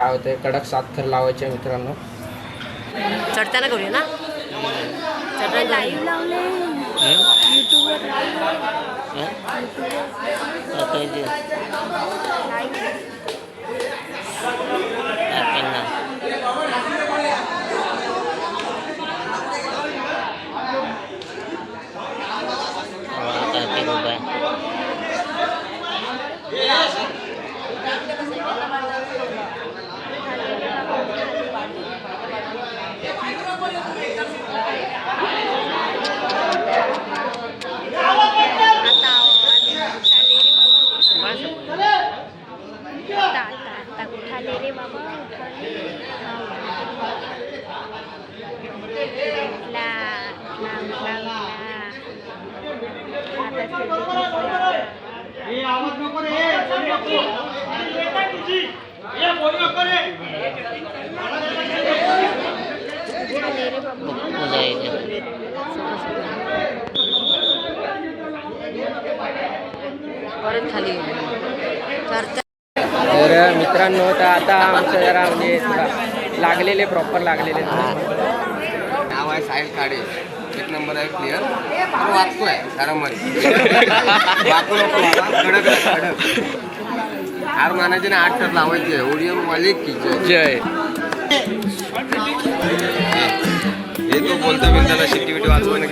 काय होते कडक सात थर लावायचे मित्रांनो. चढताना करूया ना? चढताना तर मित्रांनो तर आता आमचं जरा म्हणजे थोडा लागलेले प्रॉपर लागलेले. नाव आहे साहिल काडे एक नंबर आहे क्लिअर वाचतोयमध्ये वाचू नको कडक कडक. हार मानायचे ना आठ तर लावायचे. ओडियम मालिक की जय. जय. हे तो बोलतो बिन त्याला शिट्टी बिट्टी वाचवा ना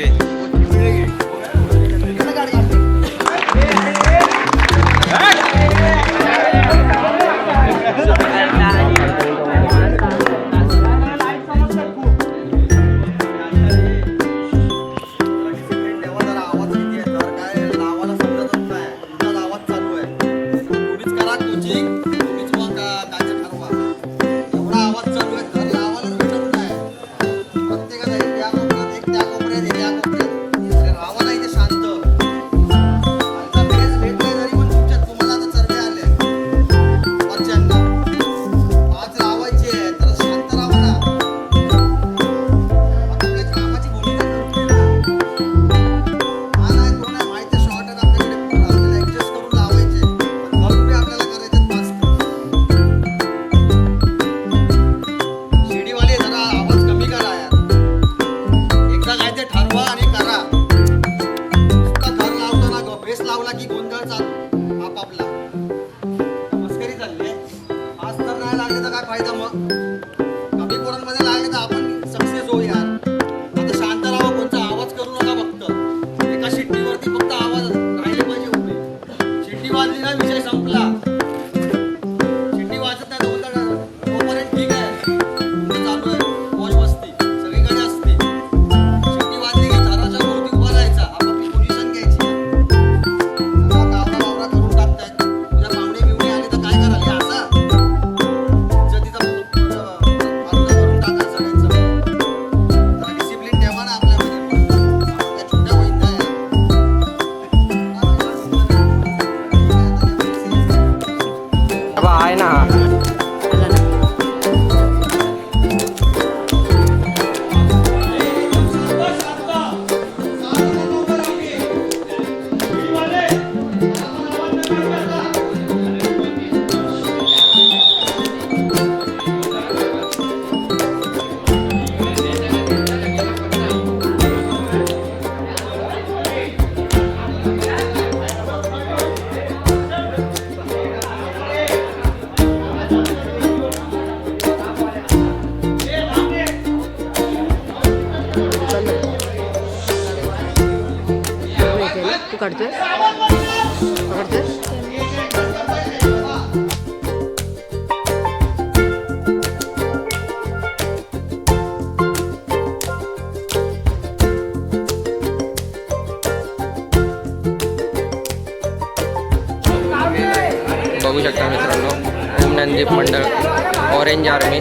पकडतोय पकडतोय. बघू शकता मित्रांनो ओम नंदीप मंडळ ऑरेंज आर्मी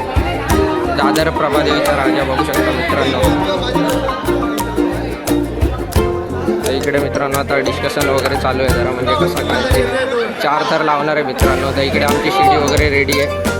दादर प्रभादेवीचा राजा बघू शकता मित्रांनो. इकडे मित्रांनो आता डिस्कशन वगैरे चालू आहे जरा म्हणजे कसं काय चार तर लावणार आहे मित्रांनो. तर इकडे आमची शिडी वगैरे रेडी आहे.